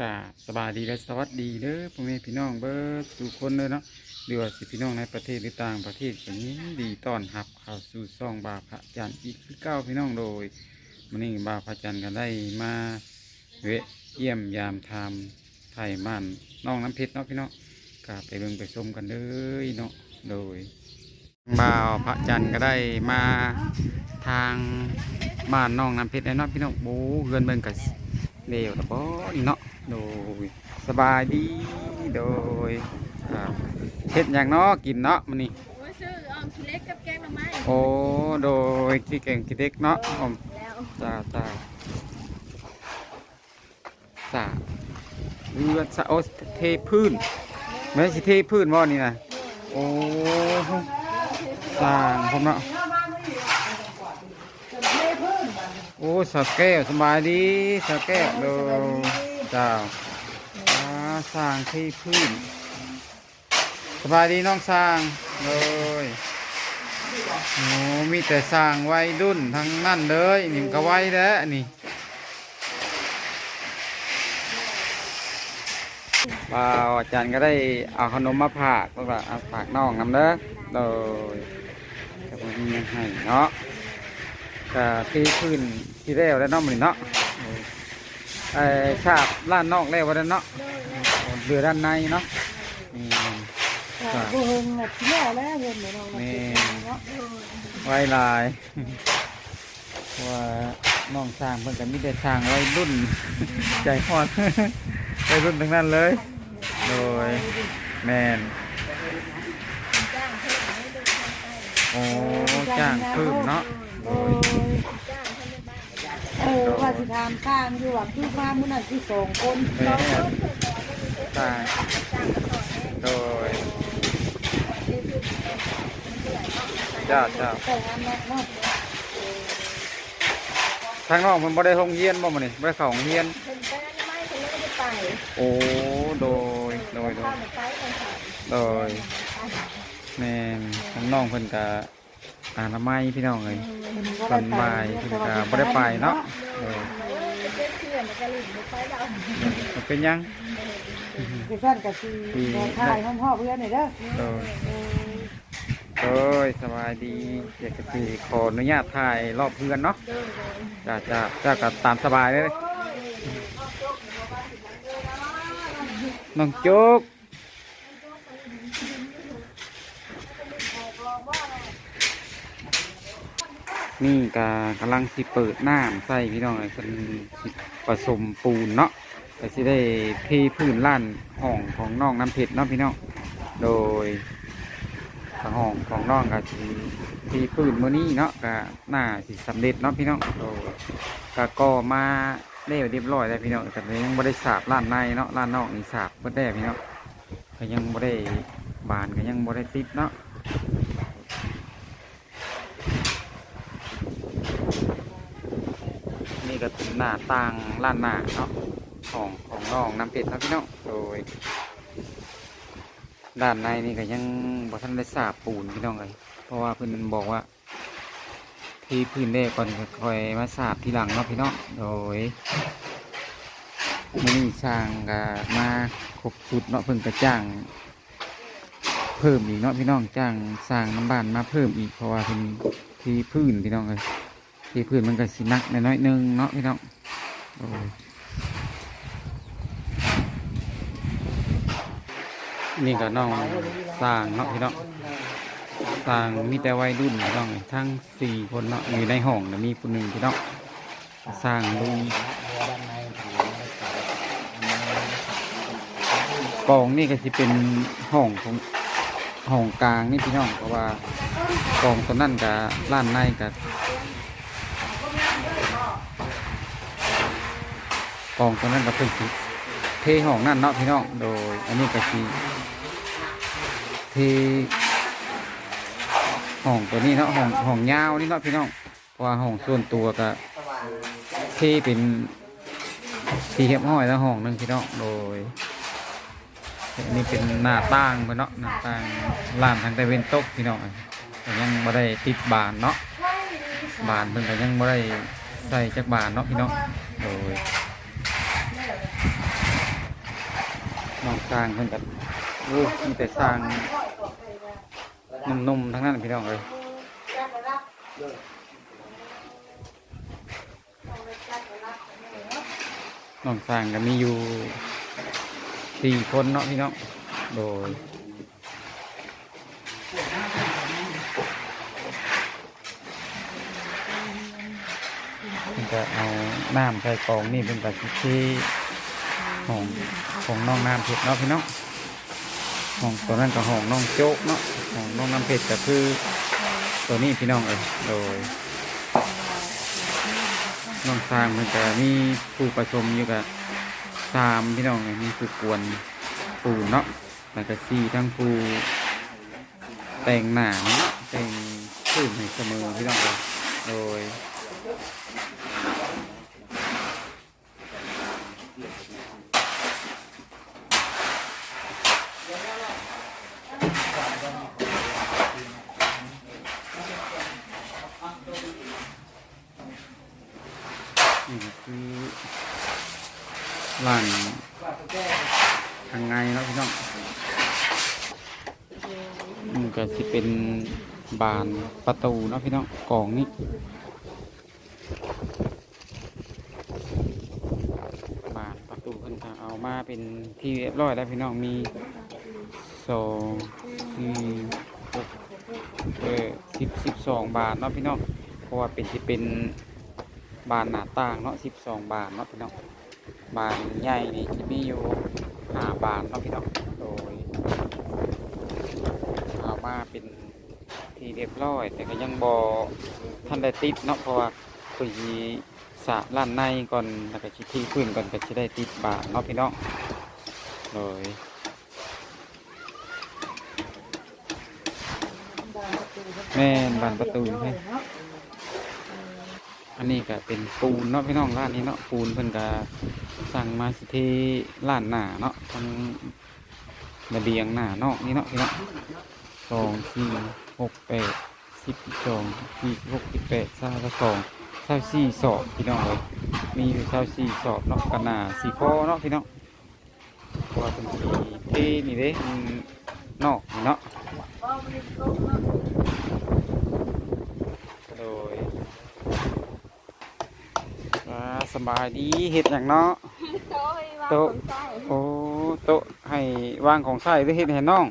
กาสบายดีและสวัสดีเด้อพ่อแม่พี่น้องเบิร์ดสู่คนเลยเนาะหรือสิพี่น้องในประเทศหรือต่างประเทศก็ยินดีต้อนรับข้าวสู่ซ่องบาพระจันทร์อีกคือเก้าพี่น้องโดยมันนี้บาพระจันทร์ก็ได้มาเวะเยี่ยมยามทำไทยม่านน้องน้ำเพชรเนาะพี่น้องก็ไปเบิ่งไปชมกันเลยเนาะโดยบาพระจันทร์ก็ได้มาทางบ้านน้องน้ำเพชรแล้วเนาะพี่น้องโอ้เงินเบิ่งกับ เร็วตะบอนเนาะโดยสบายดีโดยอ่าเฮ็ดอย่างเนาะกินเนาะมันนี่โอ้ยซื้อออมขี้เล็กกับแกงหน่อไม้โอ้โดยกี่เก่งกี่เด็กเนาะอมแล้วจ้าจ้าสาเรือนสะโอเทพื้นไม่ใช่เทพื้นบ่นี่นะโอ้สร้างผมเนาะ โอ้สาวแก้วสบายดีสาวแก้วโดยจ้าสร้างเทพื้น สบายดีน้องสร้างเลยโอ้มีแต่สร้างไวัยรุ่นทั้งนั้นเลยนี่ก็ไว้แล้วนี่บ่าวอาจารย์ก็ได้เอาขนมมาฝากก็ว่าเอาฝากน้องนำเด้อโดยแต่ผมยังให้เนาะ ก็ที่พื้นที่แล้วแล้วเนาะมันเนาะไอ้ฉาบล้านนอกแล้ววันนั้นเนาะเรือด้านในเนาะนี่ค่ะบ่เฮิงน่ะที่แล้วแล้วเฮิงแม่น้องนี่เนาะไว้ลายว่าน้องสร้างเพิ่นก็มีแต่สร้างไว้รุ่นใจฮอดไว้รุ่นทั้งนั้นเลย โดยแมนจ้างเพิ่มให้ดูทางใต้โอ้จ้างเพิ่มเนาะ โอ้ยจ้างให้ในบ้านเออว่าสิถามข้างอยู่ว่าคือมามื้อนั้นที่สองคนแม่นจ้างจ้างกระสอบให้โดยที่พื้นมันเจ้าเจ้าแต่งานนักเนาะทางน้องมันบ่ได้ห้องเฮียนบ่มื้อนี้บ่ได้เข้าห้องเฮียนเพิ่นไปนั่นไม่เพิ่นเลยไม่ได้ไปโอ้โดยโดยโดยมันไปเลยค่ะโดยแม่นทางน้องเพิ่นก็ อนามัยพี่น้องเอ้ยตอนบ่ายเพิ่นก็บ่ได้ไปเนาะโดยเออเจ็บเพื่อนมันก็ลิ้นไม่ไปแล้วมันเป็นหยังคือซั่นก็สิบ่ถ่ายห้องพ่อเพื่อนนี่เด้อโดยเออโดยสบายดีอยากจะสิขออนุญาตถ่ายรอบเพื่อนเนาะเดินเลยจ้าจ้าจ้าก็ตามสบายเลยน้องจุก นี่ก็กำลังสิเปิดน้ำใส่พี่น้องเลยเป็นผสมปูนเนาะก็สิได้เทพื้นล้านห้องของน้องน้ำเพชรเนาะพี่น้องโดยห้องของน้องก็สิเที่พื้นมื้อนี้เนาะก็น่าสิสำเร็จเนาะพี่น้องโดยก็ก่อมาได้เรียบร้อยแล้วพี่น้องแต่ยังบ่ได้สาบล้านในเนาะล้านนอกนี่สาบเพิ่ได้พี่น้องก็ยังบ่ได้บานก็ยังบ่ได้ติดเนาะ นี่ก็เป็น หน้าต่างล้านหน้าเนาะของของน้องน้ำเป็ดนะพี่น้องโดยด้านในนี่ก็ยังบ่ทันได้สาบปูนพี่น้องเลยเพราะว่าเพิ่นบอกว่า ที่พื้นแรกก่อนค่อยมาสาบทีหลังเนาะพี่น้องโดยมื้อนี้สร้างก็มาครบสุดเนาะเพิ่นก็จ้าง เพิ่มอีกเนาะพี่น้องจ้างสร้างน้ำบ้านมาเพิ่มอีกเพราะว่าเพิ่นที่พื้นพี่น้องเลย ที่พื้นมันก็สินักนน้อยหนึงเนาะพี่น้องนี่ก็น้องสร้างเนาะพี่น้องสร้างมีแต่วัยรุ่นพี่น้องทั้งสี่คนเนาะอยู่ในห้องนะมีคนหนึ่งพี่น้องสร้างลุยกองนี่ก็สิเป็นห้องของห้องกลางนี่พี่น้องเพราะว่ากองตัวนั่นกับล้านในกับ กองตรงนั้นก็เป็นสิเทห้องนั่นเนาะพี่น้องโดยอันนี้ก็คือเทห้องตัวนี้เนาะห้องห้องยาวนี่เนาะพี่น้องว่าห้องส่วนตัวก็เทเป็นที่เรียบห้อยแล้วห้องนึงพี่น้องโดยอันนี้เป็นหน้าต่างไปเนาะหน้าต่างร้านทางตะเวนตกพี่น้องแต่ยังไม่ได้ติดบานเนาะบานเพิ่นก็ยังไม่ได้ใส่จักบานเนาะพี่น้องโดย สร้างเพิ่นกับโอ้มีแต่สร้างนุ่มๆทั้งนั้นพี่น้องเลยน้องสร้างก็มีอยู่สี่คนเนาะพี่น้องโดยเพิ่นก็เอาน้ำใส่กองนี่เป็นแบบที่ ของของน้องน้ำเพชรเนาะพี่น้องของตัวนั้นก็ของน้องโจ๊กเนาะของน้องน้ำเพชรก็คือตัวนี้พี่น้องเอยโดยน้องสร้างมันจะมีผู้ผสมอยู่กับสามพี่น้องเอ้ยมีผู้กวนปูเนาะแล้วก็สี่ทั้งผู้แต่งหนาเนาะแต่งขึ้นให้เสมอพี่น้องเอ้ยโดย นี่คือร้านทางไงเนาะพี่น้องนี่ก็สิเป็นบานประตูนาะพี่น้องกล่องนี้บานประตูเพิ่นก็เอามาเป็นที่เรียบร้อยแล้วพี่น้องมีสองสี่หกเออสิบสิบสองบาทเนาะพี่น้องเพราะว่าเป็นที่เป็น บานหน้าต่างเนาะสิบสองบาทเนาะพี่น้องบานใหญ่นี่จะมีอยู่ห้าบาทเนาะพี่น้องโดยเอามาเป็นที่เรียบร้อย แต่ก็ยังบอท่านได้ติดเนาะเพราะว่าคุยสะล้านในก่อนแล้วก็ชิที่พื้นก่อนก็จะได้ติดบาทเนาะพี่น้องโดยแม่นบานประตูให้ อันนี้ก็เป็นปูนเนาะพี่น้องร้านนี้เนาะปูนเพิ่นก็สั่งมาสิที่ร้านหน้าเนาะทางระเบียงหน้านอกนี่เนาะพี่น้องสองสี่หกแปดสิบสองสี่หกสิบแปดสามสิบสองเท่าสี่สอบพี่น้องเลยมีอยู่เท่าสี่สอบเนาะกันหน้าสี่ข้อเนาะพี่น้องเพราะว่าเป็นสีเท่นี่เด้มันนอกนี่เนาะโดย อ่า สบายดีเห็ดอย่างเนาะโต๊ะวางโต๊ะของใส่โอ้โต๊ะให้วางของใส่หรือเห็ดให้น้อง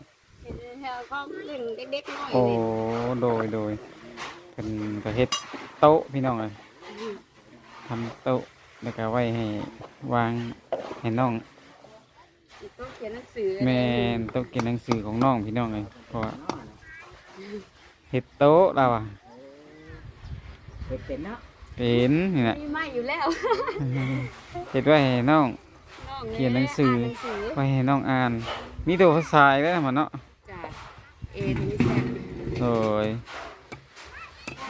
เห็นแถวก็เล่นเด็กๆน้อยโอ้เลยโดยโดยเป็นก็เห็ดโต๊ะพี่น้องเลยทำโต๊ะแล้วก็ไว้ให้วางให้น้องโต๊ะเขียนหนังสือแม่นโต๊ะเก็บหนังสือของน้องพี่น้องเลยเพราะว่าเห็ดโต๊ะเราอะเด็กเป็นเนาะ เป็นนี่แหละมีไม้อยู่แล้วเห็ดไว้ให้น้องน้องเขียนหนังสือานหนังสือไว้ให้น้องอ่าน มีตัวภาษาแล้วมันเนาะจ้ะเอ็นมีแซมโดย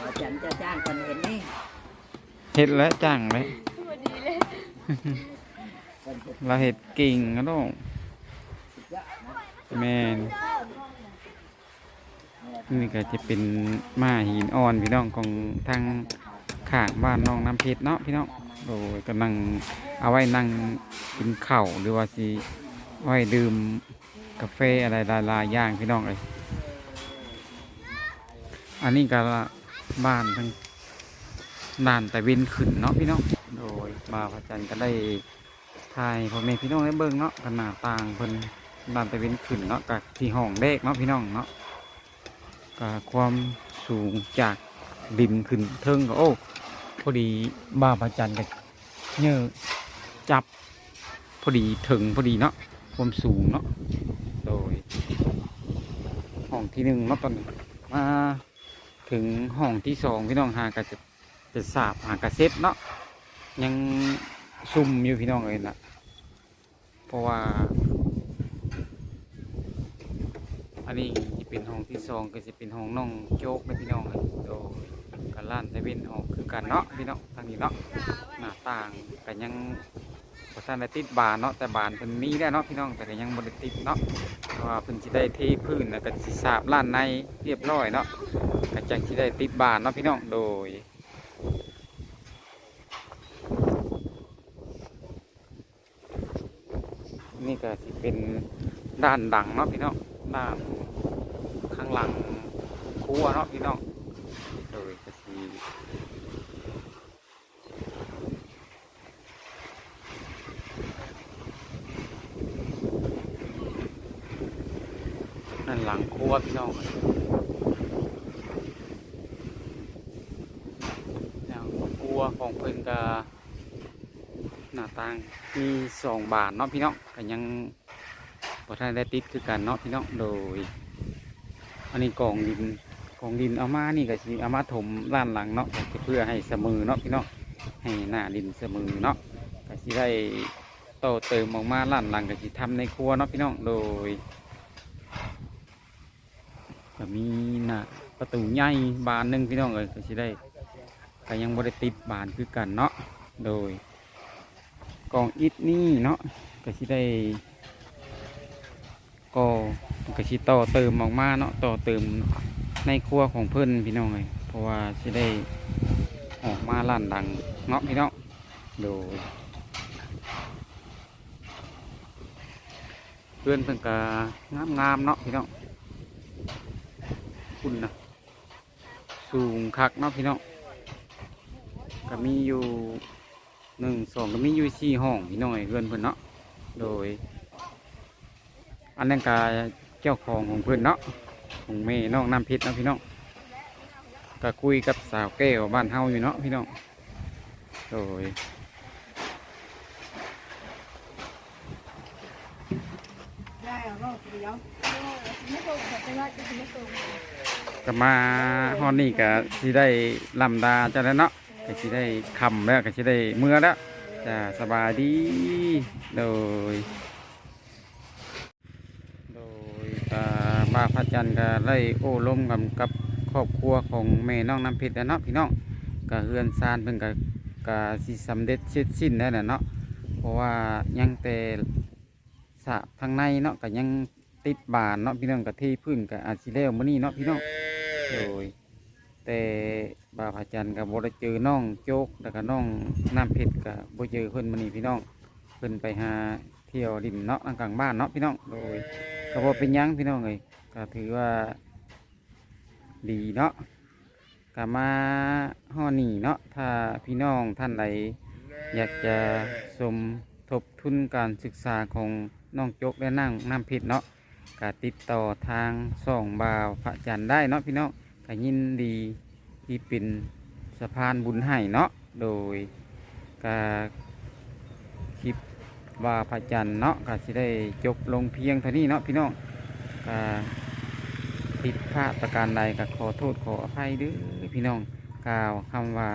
ว่าฉันจะจ้างคนเห็นนี่เห็ดและจังเลยพอดีเลยคนเห็นเราเห็ดกิ่งนะลูกสุดยอดนะแมนนี่ก็จะเป็นม้าหินอ่อนพี่น้องของทาง ข้างบ้านน้องน้ำเพชรเนาะพี่น้องโดยก็นั่งเอาไว้นั่งกินข้าวหรือว่าสิไว้ดื่มกาแฟอะไรหลายๆอย่างพี่น้องเลยอันนี้ก็บ้านทางด่านแต่เวนขึ้นเนาะพี่น้องโดยมาพระจันทร์ก็ได้ถ่ายพ่อแม่พี่น้องได้เบิ่งเนาะขนาดต่างเพิ่นด้านแตะเวนขึ้นเนาะกับที่ห้องเด็กเนาะพี่น้องเนาะกับความสูงจากดินขึ้นเทิงก็โอ้ พอดีบ้าพระจันทร์กับเนื้อจับ พอดีถึงพอดีเนาะความสูงเนาะโดย ห้องที่หนึ่งเนาะตอนนี้มาถึงห้องที่สองพี่น้องหากะจะจะสาบหากระเซ็ตเนาะยังซุ่มอยู่พี่น้องเลยนะเพราะว่า อันนี้จะเป็นห้องที่สองก็จะเป็นห้องน้องโจ๊กนะพี่น้องเลยโดยกันล้านแต่เป็นออก กันเนาะพี่น้องทางนี้เนาะหน้าต่างกันยังบ่ทันได้ติดบานเนาะแต่บานเพิ่นมีแล้เนาะพี่น้องแต่ก็ยังบ่ได้ติดเนาะเพราะว่าเพิ่นสิได้เทพื้นแล้วก็สิสาบล้านในเรียบร้อยเนาะก็จังสิได้ติดบานเนาะพี่น้องโดยนี่ก็สิเป็นด้านดังเนาะพี่น้องด้านข้างหลังครัวเนาะพี่น้องโดยก็สินั่ นหลังครัวพี่น้องแล้วครัวของเพิ่นก็หน้าต่างมีสองบานเนาะพี่น้องก็ยังพอท่านได้ติดคือกันเนาะพี่น้องโดย อันนี้กองดินกองดินเอามานี่ก็สิเอามาถมด้านหลังเนาะเพื่อให้เสมอเนาะพี่น้องให้หน้าดินเสมอเนาะก็สิได้โตเติมออกมาด้านหลังก็สิทำในครัวเนาะพี่น้องโดย มีหน้าประตูใหญ่บานหนึ่งพี่น้องเอ้ยก็สิได้ก็ยังบ่ได้ติดบานคือกันเนาะโดยกองอิฐนี่เนาะก็สิได้ก็ก็สิต่อเติมออกมาเนาะต่อเติมในครัวของเพิ่อนพี่น้องเลยเพราะว่าสิได้ออกมาล้านดังเนาะพี่น้องโดยเพื่อนเพิ่นก็งามงามๆเนาะพี่น้อง คุณนะสูงคักเนาะพี่น้องก็มีอยู่หนึ่งสองก็มีอยู่สี่ห้องพี่น้องไอ้เพื่อนเพื่อนเนาะโดย อันนั้นก็เจ้าของของเพื่อนเนาะของแม่น้องน้ำพชรเนาะพี่น้องก็คุยกับสาวแก้วบ้านเฮาอยู่เนาะพี่น้องโดยได้เอาเนาะเดี๋ยว ก็มาฮอนนี่ก็สิได้ลำดาเจ้าแล้วเนาะก็สิได้คำแล้วก็สิได้เมื่อแล้วจะสบายดีโดย โดยอ่าบาพระจันทร์ก็ได้โอ้ล้มกับกับครอบครัวของแม่น้องน้ำเพชรแล้วเนาะพี่น้องก็เฮือนซานเพิ่นก็ก็สิสำเร็จเสร็จสิ้นแล้วเนาะเพราะว่ายังแต่สะทางในเนาะก็ยัง ติดบานเนาะพี่น้องก็ที่พื้นก็อาจสิแล้วมื้อนี้เนาะพี่น้องโดยแต่บาพระจันทร์ก็บ่ได้เจอน้องโจกแล้วก็น้องน้ำเพชรก็บ่เจอเพิ่นมื้อนี้พี่น้องเพิ่นไปหาเที่ยวริมเนาะทางกลางบ้านเนาะพี่น้องโดยก็บอเป็นหยังพี่น้องเลยก็ถือว่าดีเนาะก็มาห่อนี่เนาะถ้าพี่น้องท่านใดอยากจะสมทบทุนการศึกษาของน้องจกและนั่งน้ำเพชรเนาะ ก็ติดต่อทางส่องบาวพระจันทร์ได้เนาะพี่น้องก็ยินดีที่เป็นสะพานบุญให้เนาะโดยก็คลิปว่าพระจันทร์เนาะก็สิได้จบลงเพียงเท่านี้เนาะพี่น้องก็ผิดพลาดประการใดก็ขอโทษขออภัยด้อพี่น้องกล่าวคำว่า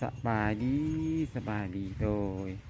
สบายดีสบายดีโดย